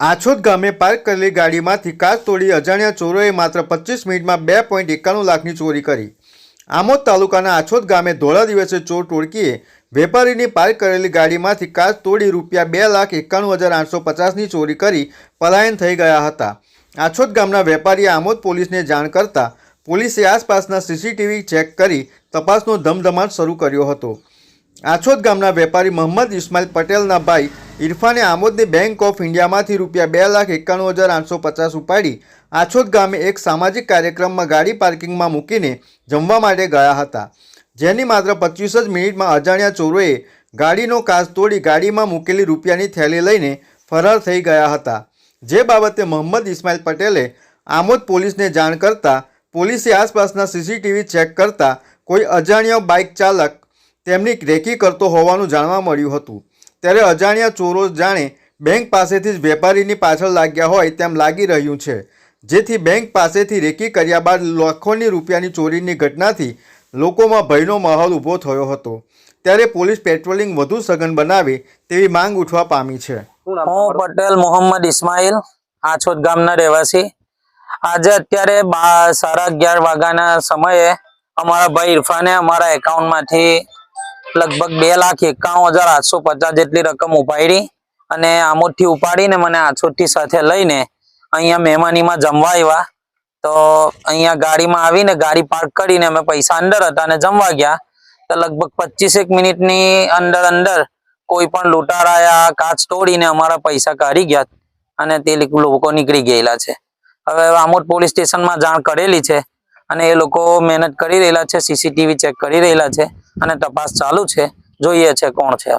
આછોદ ગામે પાર્ક કરેલી ગાડીમાંથી કાચ તોડી અજાણ્યા ચોરોએ માત્ર પચીસ મિનિટમાં બે પોઈન્ટ એકાણું લાખની ચોરી કરી. આમોદ તાલુકાના આછોદ ગામે ધોળા દિવસે ચોર ટોળકીએ વેપારીની પાર્ક કરેલી ગાડીમાંથી કાચ તોડી રૂપિયા બે લાખ એકાણું હજાર આઠસો પચાસની ચોરી કરી પલાયન થઈ ગયા હતા. આછોદ ગામના વેપારીએ આમોદ પોલીસને જાણ કરતા પોલીસે આસપાસના સીસીટીવી ચેક કરી તપાસનો ધમધમાટ શરૂ કર્યો હતો. આછોદ ગામના વેપારી મોહમ્મદ ઇસ્માઇલ પટેલના ભાઈ ઇરફાને આમોદની બેંક ઓફ ઇન્ડિયામાંથી રૂપિયા બે લાખ એકાણું હજાર આઠસો પચાસ ઉપાડી આછોદ ગામે એક સામાજિક કાર્યક્રમમાં ગાડી પાર્કિંગમાં મૂકીને જમવા માટે ગયા હતા. જેની માત્ર પચીસ જ મિનિટમાં અજાણ્યા ચોરોએ ગાડીનો કાચ તોડી ગાડીમાં મૂકેલી રૂપિયાની થેલી લઈને ફરાર થઈ ગયા હતા. જે બાબતે મોહમ્મદ ઇસ્માઇલ પટેલે આમોદ પોલીસને જાણ કરતા પોલીસે આસપાસના સીસીટીવી ચેક કરતા કોઈ અજાણ્યો બાઇક ચાલક તેમની રેકી કરતો હોવાનું જાણવા મળ્યું હતું. ત્યારે અજાણ્યા ચોરો જાણે બેંક પાસેથી જ વેપારીની પાછળ લાગ્યા હોય તેમ લાગી રહ્યું છે. જેથી બેંક પાસેથી રેકી કર્યા બાદ લાખોની રૂપિયાની ચોરીની ઘટનાથી લોકોમાં ભયનો માહોલ ઊભો થયો હતો. ત્યારે પોલીસ પેટ્રોલિંગ વધુ સઘન બનાવે તેવી માંગ ઉઠવા પામી છે. હું પટેલ મોહમ્મદ ઇસ્માઇલ આછોદ ગામના રહેવાસી. આજે અત્યારે બા સાડા અગિયાર વાગ્યાના સમયે અમારા ભાઈ ઇરફાને અમારા એકાઉન્ટમાંથી લગભગ બે લાખ એકાણું હજાર આઠસો પચાસ જેટલી રકમ ઉપાડી અને આમોદથી ઉપાડીને મને આછોદથી સાથે લઈને અહીંયા મહેમાનીમાં જમવા આવ્યા. તો અહીંયા ગાડીમાં આવીને ગાડી પાર્ક કરીને અમે પૈસા અંદર હતા અને જમવા ગયા. તો લગભગ પચીસેક મિનિટની અંદર અંદર કોઈ પણ લૂંટારાયા, કાચ તોડીને અમારા પૈસા કાઢી ગયા અને તે લોકો નીકળી ગયેલા છે. હવે આમોદ પોલીસ સ્ટેશનમાં જાણ કરેલી છે અને એ લોકો મહેનત કરી રહેલા છે સીસીટીવી ચેક કરી રહેલા છે. અને તપાસ ચાલુ છે. જોઈએ છે કોણ છે